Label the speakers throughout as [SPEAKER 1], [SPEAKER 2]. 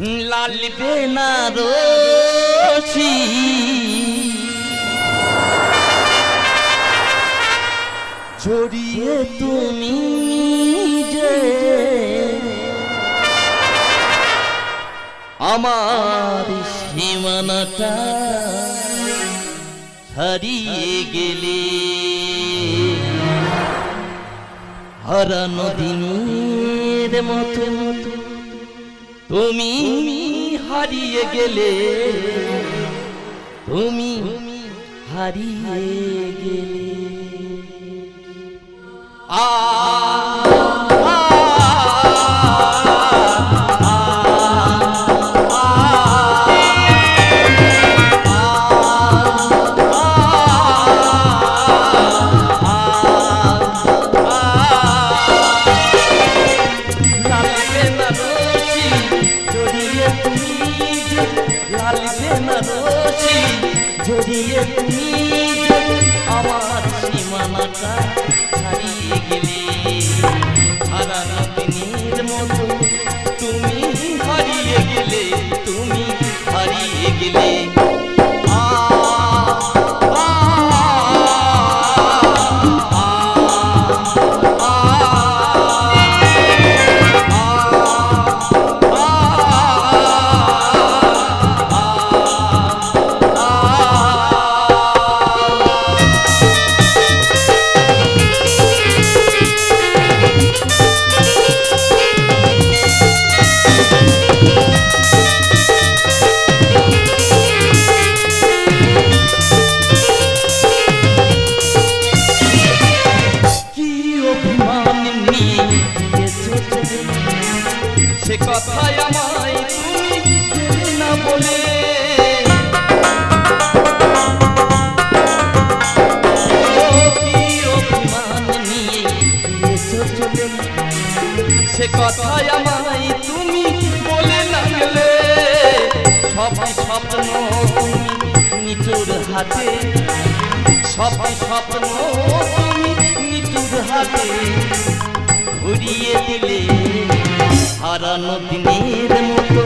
[SPEAKER 1] লালবে না রশি জড়িয়ে তুমি যে আমার সীমানাটা হারিয়ে গেলে। হারানো দিনের মতো মতো তুমি হারিয়ে গেলে তুমি হারিয়ে গেলে। আ যে লালবে না রশি জড়িয়ে তুমি আমার সীমানাটা ছাড়িয়ে গেলে হারানো সে কথাই আমায় তুমি বলে না গেলে। সব স্বপ্ন তুমি নিচুর হাতে। সব স্বপ্ন তুমি নিচুর হাতে। ঘুরিয়ে দিলে হারানো দিনের মতো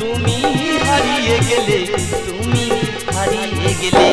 [SPEAKER 1] তুমি হারিয়ে গেলে, তুমি হারিয়ে গেলে।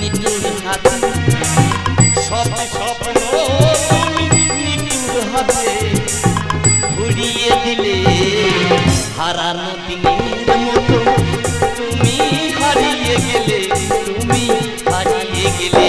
[SPEAKER 1] নিতুর হাতে। সব স্বপ্ন তুমি নিটুর হাতে ঘুরিয়ে তুমি হারিয়ে গেলে তুমি হারিয়ে গেলে